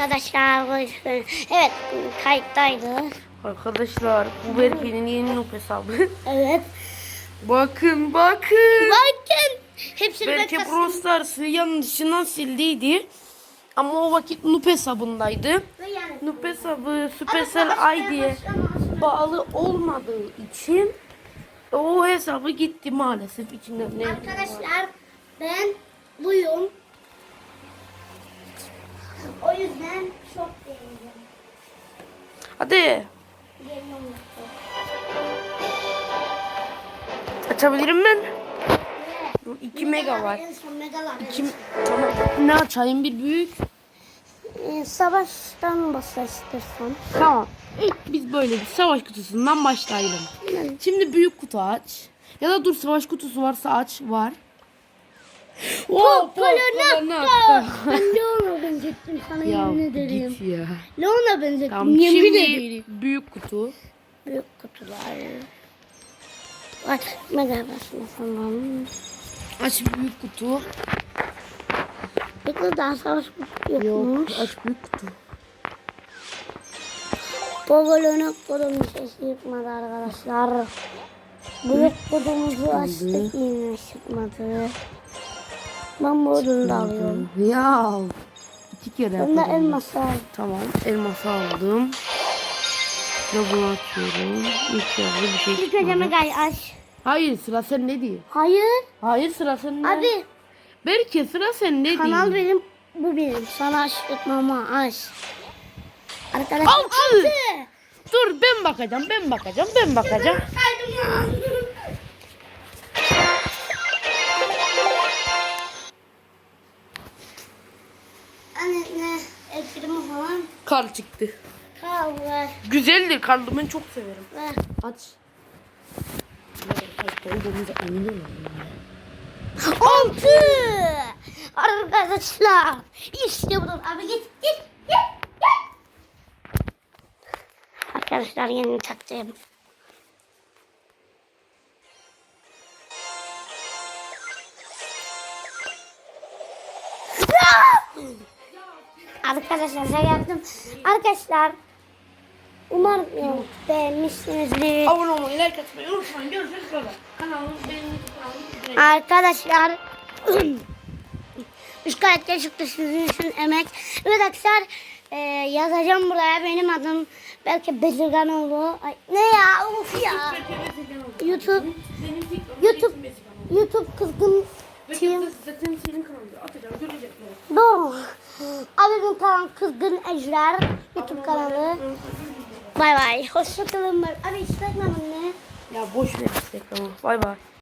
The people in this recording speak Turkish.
arkadaşlar. Evet kayıttaydı. Arkadaşlar bu Berke'nin yeni noob hesabı. Evet. bakın bakın. Bakın. Hepsini Berke. Brawl Stars'ı yanlışından sildiydi. Ama o vakit noob hesabındaydı. Yani- Noob hesabı Supercell ID'ye bağlı olmadığı için o hesabı gitti maalesef içinden? Arkadaşlar ben buyum. Yüzden çok beğendim. Hadi açabilirim ben. Ne? 2 mega var. En son megalar. Kim tamam. Ne açayım bir büyük? Ee, savaştan başla istersen. Tamam. İlk biz böyle bir savaş kutusundan başlayalım. Şimdi büyük kutu aç. Ya da dur savaş kutusu varsa aç. Var. Oo, Kolonatto. Benzettim sana Ya yemin ederim. git ya. Leon'a benzettim Tamam yemin şimdi ederim. büyük kutu. Büyük kutular. Mega basma falan. Aç büyük kutu. Peki daha savaş Yok yokmuş. aç büyük kutu. Povolona kodum sesi çıkmadı arkadaşlar. Büyük kodumuzu açtık yine çıkmadı. Ben bu de alıyorum. Ya iki kere Ben de elması aldım. Tamam elması aldım. Ve bunu açıyorum. İlk yarıda bir şey önce çıkmadı. megayı aç. Hayır sıra sen ne diyor? Hayır. Hayır sıra sen ne? Abi Belki sıra sen ne kanal benim bu benim. Sana açtık mama aç. Arkadaşlar Altı. altı. Dur ben bakacağım ben bakacağım ben bakacağım. Kaydım ya. Ekstremi falan. Kar çıktı. Kal ver. Güzeldir karlı ben çok severim. Ver. Aç. Altı. Arkadaşlar. İşte budur. Abi git git git git. Arkadaşlar yeni takacağım. Arkadaşlar şey yaptım. Arkadaşlar umarım beğenmişsinizdir. Abone olmayı, like atmayı unutmayın. Görüşürüz sonra. Kanalımız kanalım. Arkadaşlar üç karakter çıktı sizin için emek. Evet arkadaşlar e, yazacağım buraya benim adım belki Bezirganoğlu. Ay, ne ya of ya. YouTube YouTube YouTube kızgın team. Zaten senin kanalında atacağım görecekler. Doğru. Abimin kanal kızgın ejder YouTube kanalı. Bay bay. Hoşçakalın. Abi Instagram'ın ne? Ya boş ver Instagram'ı. Bay bay.